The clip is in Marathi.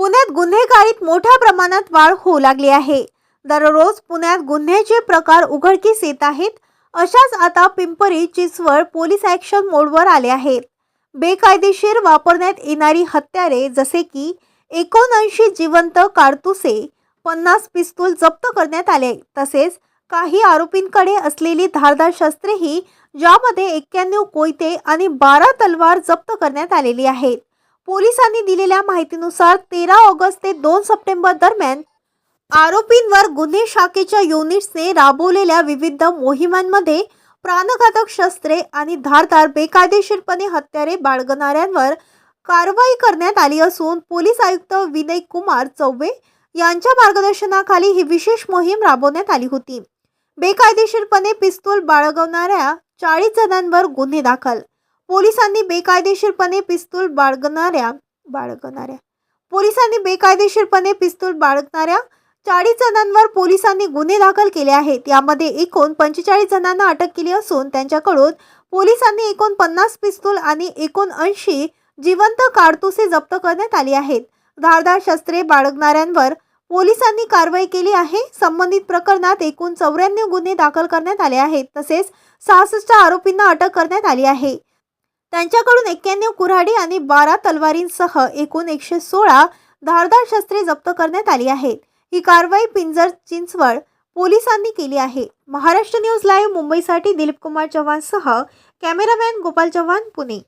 पुण्यात गुन्हेगारीत मोठ्या प्रमाणात वाढ होऊ लागली आहे. दररोज पुण्यात गुन्ह्याचे प्रकार उघडकीस येत आहेत. अशाच आता पिंपरी चिंचवड पोलीस ॲक्शन मोडवर आले आहेत. बेकायदेशीर वापरण्यात येणारी हत्यारे जसे की एकोणऐंशी जिवंत कारतुसे पन्नास पिस्तूल जप्त करण्यात आले तसेच काही आरोपींकडे असलेली धारदार शस्त्रेही ज्यामध्ये एक्क्याण्णव कोयते आणि बारा तलवार जप्त करण्यात आलेली आहेत. पोलिसांनी दिलेल्या माहितीनुसार तेरा ऑगस्ट ते दोन सप्टेंबर दरम्यान आरोपींवर गुन्हे शाखेच्या युनिट्सने राबवलेल्या विविध मोहिमांमध्ये प्राणघातक शस्त्रे आणि धारदार बेकायदेशीरपणे हत्यारे बाळगणाऱ्यांवर कारवाई करण्यात आली असून पोलीस आयुक्त विनय कुमार चौबे यांच्या मार्गदर्शनाखाली ही विशेष मोहीम राबवण्यात आली होती. बेकायदेशीरपणे पिस्तूल बाळगवणाऱ्या चाळीस जणांवर गुन्हे दाखल पोलिसांनी बेकायदेशीरपणे पिस्तूल बाळगणाऱ्या बाळगणाऱ्या. पोलिसांनी बेकायदेशीरपणे पिस्तूल बाळगणाऱ्या चाळीस जणांवर पोलिसांनी गुन्हे दाखल केले आहेत. यामध्ये एकूण पंचेचाळीस जणांना अटक केली असून त्यांच्याकडून पोलिसांनी एकूण पन्नास पिस्तूल आणि एकूण ऐंशी जिवंत कारतुसे जप्त करण्यात आली आहेत. धारदार शस्त्रे बाळगणाऱ्यांवर पोलिसांनी कारवाई केली आहे. संबंधित प्रकरणात एकूण चौऱ्याण्णव गुन्हे दाखल करण्यात आले आहेत. तसेच सहासष्ट आरोपींना अटक करण्यात आली आहे. त्यांच्याकडून एक्क्याण्णव कुऱ्हाडी आणि बारा तलवारींसह एकूण एकशे सोळा धारदार शस्त्रे जप्त करण्यात आली आहेत. ही कारवाई पिंजर चिंचवड पोलिसांनी केली आहे. महाराष्ट्र न्यूज लाईव्ह मुंबईसाठी दिलीप कुमार चव्हाणसह कॅमेरामॅन गोपाल चव्हाण पुणे.